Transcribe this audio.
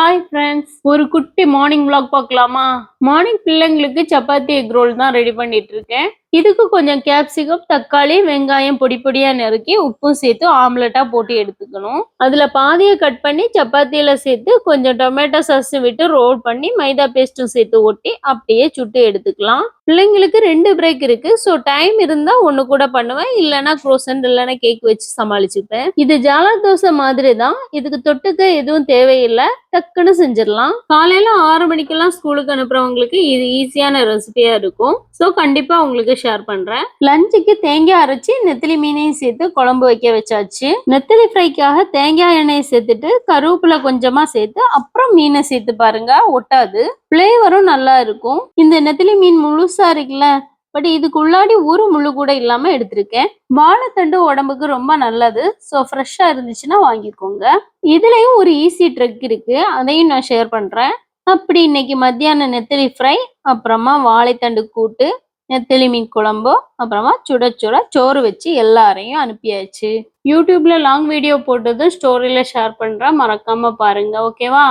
Hi friends ஒரு குட்டி morning vlog பார்க்கலாமா? மார்னிங் பிள்ளைங்களுக்கு சப்பாத்தி எக் ரோல் தான் ரெடி பண்ணிட்டு இருக்கேன். இதுக்கு கொஞ்சம் கேப்சிகம் தக்காளி வெங்காயம் பொடி பொடியா நறுக்கி உப்பும் சேர்த்து ஆம்லெட்டா போட்டு எடுத்துக்கணும். அதுல பாதியை கட் பண்ணி சப்பாத்தியில சேர்த்து கொஞ்சம் டொமேட்டோ சாஸ் விட்டு ரோல் பண்ணி மைதா பேஸ்ட்டும் சேர்த்து ஒட்டி அப்படியே சுட்டு எடுத்துக்கலாம். பிள்ளைங்களுக்கு ரெண்டு பிரேக் இருக்கு. ஸோ டைம் இருந்தா ஒண்ணு கூட பண்ணுவேன். இல்லைன்னா க்ரோசன் இல்லைன்னா கேக் வச்சு சமாளிச்சுப்பேன். இது ஜாலா தோசை மாதிரி தான் இதுக்கு தொட்டுக்க எதுவும் தேவையில்லை. டக்குன்னு செஞ்சிடலாம். காலையில ஆறு மணிக்கெல்லாம் ஸ்கூலுக்கு அனுப்புறவங்களுக்கு இது ஈஸியான ரெசிபியா இருக்கும். ஸோ கண்டிப்பா உங்களுக்கு ஷேர் பண்றேன். லஞ்சுக்கு தேங்காய் அரைச்சி நெத்திலி மீனையும் சேர்த்து குழம்பு வைக்க வச்சாச்சு. நெத்திலி ஃப்ரைக்காக தேங்காய் எண்ணெயை சேர்த்துட்டு கருவேப்பிலை கொஞ்சமா சேர்த்து அப்புறம் மீனை சேர்த்து பாருங்க ஒட்டாது. ஃப்ளேவரும் நல்லா இருக்கும். இந்த நெத்திலி மீன் முழுசா இருக்குல்ல பட் இதுக்குள்ளாடி ஒரு முள்ளு கூட இல்லாம எடுத்திருக்கேன். வாழைத்தண்டு உடம்புக்கு ரொம்ப நல்லது. ஸோ ஃப்ரெஷ்ஷா இருந்துச்சுன்னா வாங்கிக்கோங்க. இதுலயும் ஒரு ஈஸி ட்ரிக் இருக்கு. அதையும் நான் ஷேர் பண்றேன். அப்படி இன்னைக்கு மத்தியானம் நெத்திலி ஃப்ரை அப்புறமா வாழைத்தண்டு கூட்டு நெத்திலி மீன் குழம்பு அப்புறமா சுட சுட சோறு வச்சு எல்லாரையும் அனுப்பியாச்சு. யூடியூப்ல லாங் வீடியோ போட்டதும் ஸ்டோரியில ஷேர் பண்றேன். மறக்காம பாருங்க. ஓகேவா